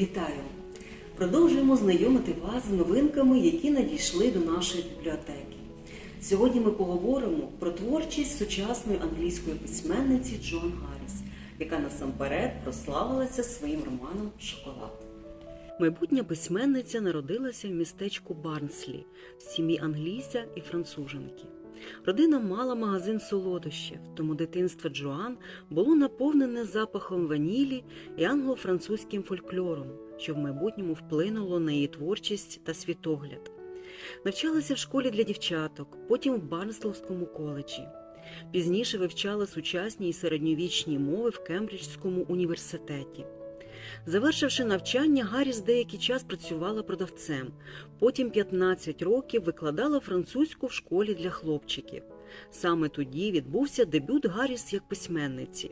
Вітаю! Продовжуємо знайомити вас з новинками, які надійшли до нашої бібліотеки. Сьогодні ми поговоримо про творчість сучасної англійської письменниці Джон Гарріс, яка насамперед прославилася своїм романом Шоколад. Майбутня письменниця народилася в містечку Барнслі в сім'ї англійця і француженки. Родина мала магазин солодощів, тому дитинство Джоан було наповнене запахом ванілі і англо-французьким фольклором, що в майбутньому вплинуло на її творчість та світогляд. Навчалася в школі для дівчаток, потім в Барнсловському коледжі. Пізніше вивчала сучасні і середньовічні мови в Кембриджському університеті. Завершивши навчання, Гарріс деякий час працювала продавцем. Потім 15 років викладала французьку в школі для хлопчиків. Саме тоді відбувся дебют Гарріс як письменниці.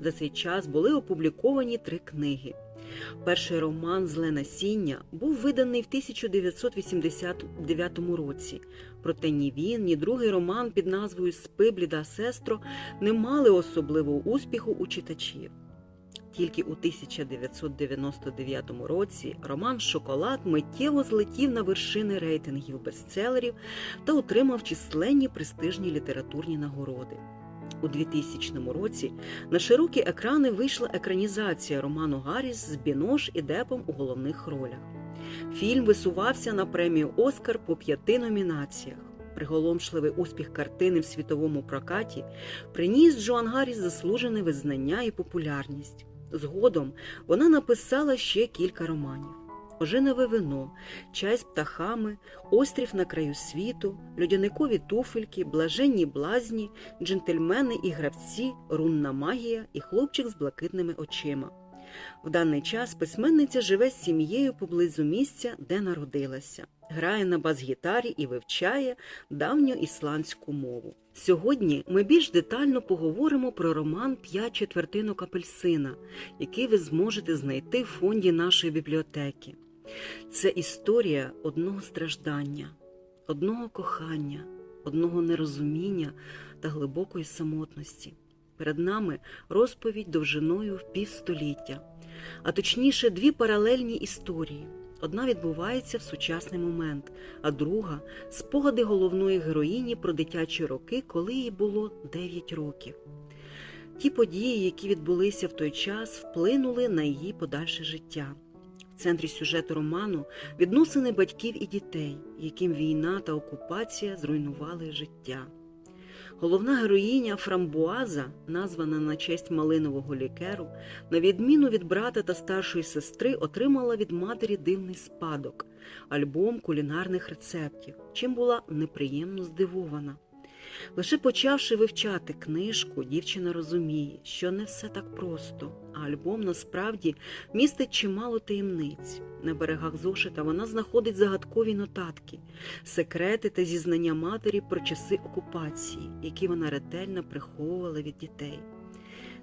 За цей час були опубліковані три книги. Перший роман Зле насіння був виданий в 1989 році. Проте ні він, ні другий роман під назвою Спи, бліда сестро не мали особливого успіху у читачів. Тільки у 1999 році роман Шоколад миттєво злетів на вершини рейтингів бестселерів та отримав численні престижні літературні нагороди. У 2000 році на широкі екрани вийшла екранізація роману Гарріс з Бінош і Депом у головних ролях. Фільм висувався на премію Оскар по п'яти номінаціях. Приголомшливий успіх картини в світовому прокаті приніс Джоан Гарріс заслужене визнання і популярність. Згодом вона написала ще кілька романів: Ожинове вино, Чай з птахами, Острів на краю світу, Людяникові туфельки, Блаженні блазні, Джентльмени і гравці, Рунна магія і хлопчик з блакитними очима. В даний час письменниця живе з сім'єю поблизу місця, де народилася, грає на бас-гітарі і вивчає давню ісландську мову. Сьогодні ми більш детально поговоримо про роман П'ять четвертинок апельсина, який ви зможете знайти в фонді нашої бібліотеки. Це історія одного страждання, одного кохання, одного нерозуміння та глибокої самотності. Перед нами розповідь довжиною в півстоліття, а точніше, дві паралельні історії. Одна відбувається в сучасний момент, а друга спогади головної героїні про дитячі роки, коли їй було 9 років. Ті події, які відбулися в той час, вплинули на її подальше життя. В центрі сюжету роману відносини батьків і дітей, яким війна та окупація зруйнували життя. Головна героїня Фрамбуаза, названа на честь малинового лікеру, на відміну від брата та старшої сестри, отримала від матері дивний спадок альбом кулінарних рецептів, чим була неприємно здивована. Лише почавши вивчати книжку, дівчина розуміє, що не все так просто, а альбом насправді містить чимало таємниць. На берегах зошита вона знаходить загадкові нотатки, секрети та зізнання матері про часи окупації, які вона ретельно приховувала від дітей.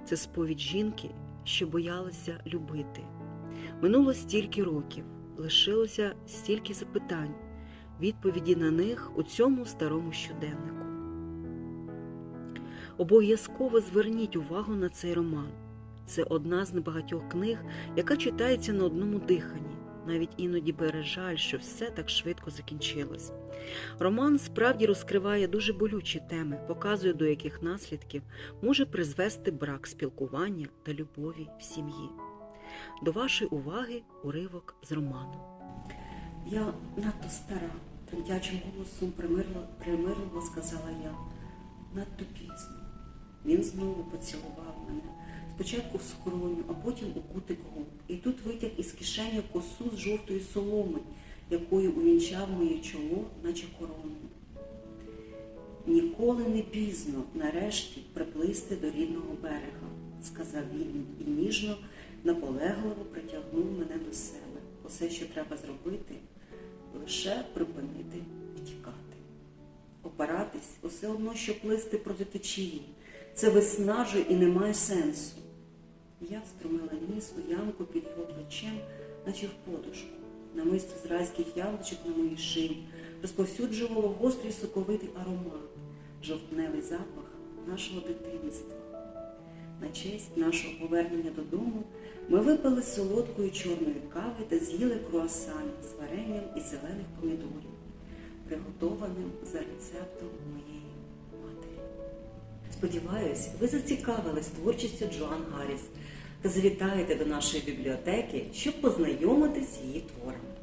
Це сповідь жінки, що боялася любити. Минуло стільки років, лишилося стільки запитань, відповіді на них у цьому старому щоденнику. Обов'язково зверніть увагу на цей роман. Це одна з небагатьох книг, яка читається на одному диханні. Навіть іноді бере жаль, що все так швидко закінчилось. Роман справді розкриває дуже болючі теми, показує, до яких наслідків може призвести брак спілкування та любові в сім'ї. До вашої уваги уривок з роману. Я надто стара, тремтячим голосом примирливо, сказала я. Надто пізно. Він знову поцілував мене. Спочатку в скроню, а потім у кутик губ. І тут витяг із кишені косу з жовтої соломи, якою увінчав моє чоло, наче короною. Ніколи не пізно, нарешті, приплисти до рідного берега, сказав він і ніжно, наполегливо притягнув мене до себе. Усе, що треба зробити, лише припинити втікати. Опиратись усе одно, що плисти проти течії. Це виснажує і не має сенсу. Я встромила ніс у ямку під його плечем, наче в подушку. Намисто з райських яблучок на моїй шиї розповсюджувало гострий соковитий аромат, жовтневий запах нашого дитинства. на честь нашого повернення додому ми випили солодкої чорної кави та з'їли круасан з варенням із зелених помідорів, приготованим за рецептом. Сподіваюсь, ви зацікавились творчістю Джоан Гарріс та завітаєте до нашої бібліотеки, щоб познайомитись з її творами.